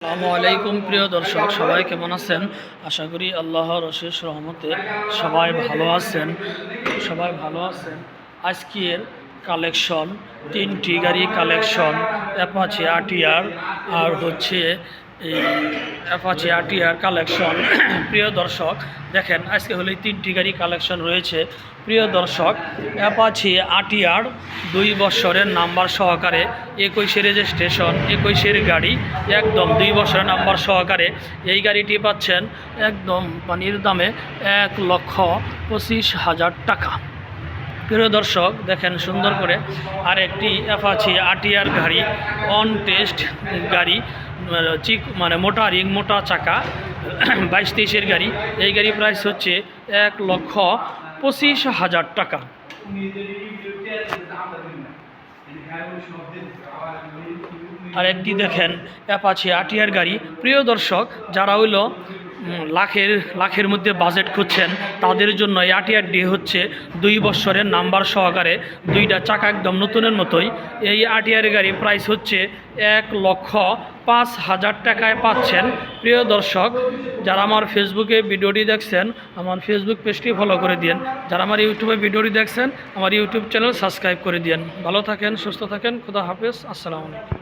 আসসালামু আলাইকুম, প্রিয় দর্শক, সবাই কেমন আছেন? আশা করি আল্লাহর অশেষ রহমতে সবাই ভালো আছেন। সবাই ভালো আছেন। আজকের কালেকশন তিনটি গাড়ি কালেকশন অ্যাপাচি আটিয়ার আর হচ্ছে এই অ্যাপাচি আটিয়ার কালেকশন প্রিয় দর্শক, দেখেন, আজকে হলে তিনটি গাড়ি কালেকশন রয়েছে। প্রিয় দর্শক অ্যাপাচি আটিয়ার দুই বছরের নাম্বার সহকারে একুশের রেজিস্ট্রেশন একুশের গাড়ি, একদম দুই বছরের নাম্বার সহকারে এই গাড়িটি পাচ্ছেন একদম পানির দামে এক লক্ষ পঁচিশ হাজার টাকা। প্রিয় দর্শক, দেখেন সুন্দর করে আর একটি অ্যাপাচি আটিয়ার গাড়ি অন টেস্ট গাড়ি, চিক মানে মোটা রিং, মোটা চাকা, বাইশ তেইশের গাড়ি। এই গাড়ি প্রাইস হচ্ছে এক লক্ষ পঁচিশ হাজার টাকা। আর একটি দেখেন অ্যাপাচি আটিয়ার গাড়ি। প্রিয় দর্শক, যারা হইল লাখের লাখের মধ্যে বাজেট খুঁজছেন। তাদের জন্য এই আটিয়ার ডি হচ্ছে দুই বছরের নাম্বার সহকারে দুইটা চাকা একদম নতুনের মতোই। এই আটিয়ার গাড়ি প্রাইস হচ্ছে এক লক্ষ পাঁচ হাজার টাকায় পাচ্ছেন। প্রিয় দর্শক, যারা আমার ফেসবুকে ভিডিওটি দেখছেন, আমার ফেসবুক পেজটি ফলো করে দিন যারা আমার ইউটিউবে ভিডিওটি দেখছেন, আমার ইউটিউব চ্যানেল সাবস্ক্রাইব করে দিন ভালো থাকেন, সুস্থ থাকেন, খুদা হাফেজ, আসসালামু আলাইকুম।